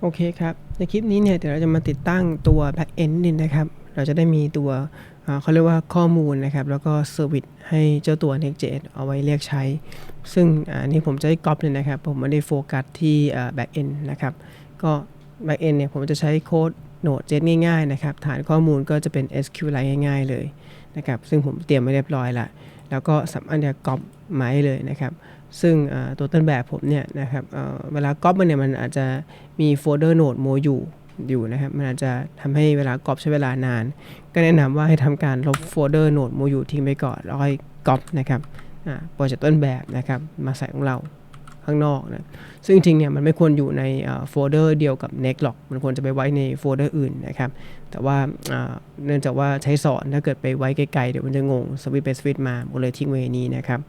โอเคครับ ในคลิปนี้เนี่ยเดี๋ยวเราจะมาติดตั้งตัว backend นี่นะครับ เราจะได้มีตัวเขาเรียกว่าข้อมูลนะครับ แล้วก็เซอร์วิสให้เจ้าตัว Next.js เอาไว้เรียกใช้ ซึ่งอันนี้ผมจะให้ก๊อปเลยนะครับ ผมไม่ได้โฟกัสที่ backend นะครับ ก็ backend เนี่ยผมจะใช้โค้ด Node.js ง่ายๆนะครับ ฐานข้อมูลก็จะเป็น SQLite ง่ายๆเลยนะครับ ซึ่งผมเตรียมไว้เรียบร้อยละ แล้วก็สามารถจะก๊อปมาให้เลยนะครับ ซึ่งตัวต้นแบบผมเนี่ยนะครับเเวลาก๊อปมันเนี่ยมันอาจจะมีโฟลเดอร์โนดโมอยู่อยู่นะครับ มันอาจจะทำให้เวลาก๊อปใช้เวลานาน ก็แนะนำว่าให้ทำการลบโฟลเดอร์โนดโมอยู่ทิ้งไปก่อน แล้วค่อยก๊อปนะครับอ่าโปรเจกต์ต้นแบบนะครับ มาใส่ของเรา ข้างนอกนะซึ่งจริงเนี่ยมันไม่ควรอยู่ในโฟลเดอร์เดียวกับ Next หรอก มันควรจะไปไว้ในโฟลเดอร์อื่นนะครับแต่ว่าเนื่องจากว่าใช้สอนถ้าเกิดไปไว้ไกลๆเดี๋ยวมันจะงงสวิตไปสวิตมาผมก็เลยทิ้งไว้นนี้นะครับ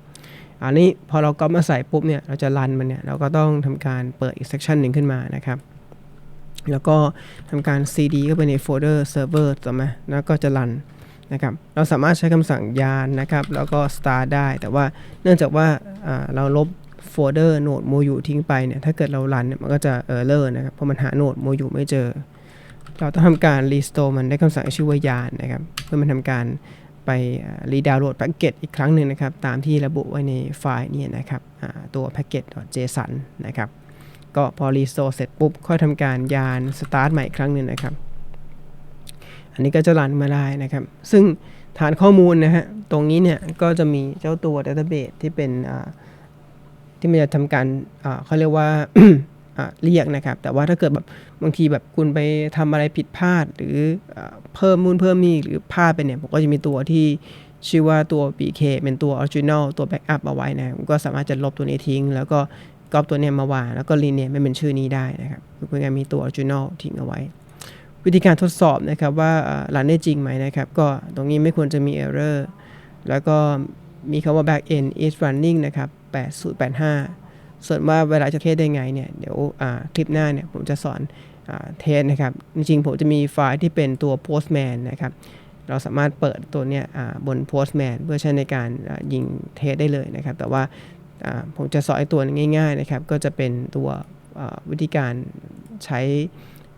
อันนี้พอเราก็มาใส่ปุ๊บเนี่ยเราจะรันมันเนี่ยเราก็ต้องทำการเปิดอีก section หนึ่งขึ้นมานะครับแล้วก็ทำการ cd เข้าไปในโฟลเดอร์ server ต่อมาแล้วก็จะรันนะครับเราสามารถใช้คำสั่งยานนะครับ แล้วก็ start ได้ แต่ว่าเนื่องจากว่าเราลบ โฟลเดอร์โนดโมยูทิ้งไปเนี่ยถ้าเกิดเรารันเนี่ยมันก็จะ error นะครับเพราะมันหาโนดโมยูไม่เจอ เราต้องทำการ restore มันด้วยคำสั่งชื่อว่ายานนะครับเพื่อมันทำการไปรีดาวน์โหลดแพ็กเกจอีกครั้งหนึ่งนะครับ ตามที่ระบุไว้ในไฟล์นี้นะครับตัวแพ็กเกจ .json นะครับ ก็พอรีสโตร์เสร็จปุ๊บ ค่อยทำการยานสตาร์ทใหม่อีกครั้งหนึ่งนะครับ อันนี้ก็จะรันมาได้นะครับ ซึ่งฐานข้อมูลนะฮะตรงนี้เนี่ยก็จะมีเจ้าตัว Database ที่เป็นอ่า ที่มันจะทำการเขาเรียกว่าเรียกนะครับ แต่ว่าถ้าเกิดแบบบางทีแบบคุณไปทำอะไรผิดพลาด หรืออเพิ่มนู่นเพิ่มนี่หรือพลาดไปเนี่ยผมก็จะมีตัวที่ชื่อว่าตัว BK เป็นตัว original ตัว backup เอาไว้นะผมก็สามารถจะลบตัวนี้ทิ้ง แล้วก็ก๊อปตัวเนี้ยมาวางแล้วก็รีเนมไม่เป็นชื่อนี้ได้นะครับเพื่อการมีตัว original ทิ้งเอาไว้ วิธีการทดสอบนะครับว่ารันได้จริงไหมนะครับ ก็ตรงนี้ไม่ควรจะมี error แล้วก็มีคำว่า back end is running นะครับ 8085 ส่วนว่าเวลาจะเทสได้ไงเนี่ยเดี๋ยวคลิปหน้าเนี่ยผมจะสอนอเทสนะครับ จริงๆ ผมจะมีไฟล์ที่เป็นตัว postman นะครับ เราสามารถเปิดตัวเนี้ยบน postman เพื่อใช้ในการยิงเทสได้เลยนะครับ แต่ว่าผมจะสอนไอ้ตัวง่าย ๆนะครับ ก็จะเป็นตัววิธีการใช้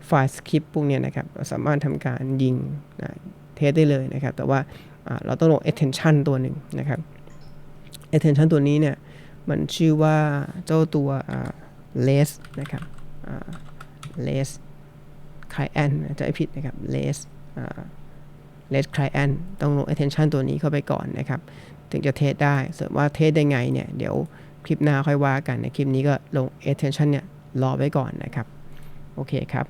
ไฟล์สคริปต์พวกเนี้ยนะครับ เราสามารถทำการยิงเทสได้เลยนะครับ แต่ว่าอ่าเราต้องลง attention ตัวหนึ่งนะครับ attention ตัวนี้เนี่ย มันชื่อว่าเจ้าตัว less นะครับ less client จะไม่ผิดนะครับ less less client ต้องลง attention ตัวนี้เข้าไปก่อนนะครับ ถึงจะเทสได้ ส่วนว่าเทสได้ไงเนี่ย เดี๋ยวคลิปหน้าค่อยว่ากันในคลิปนี้ก็ลง attention เนี่ยรอไว้ก่อนนะครับ โอเคครับ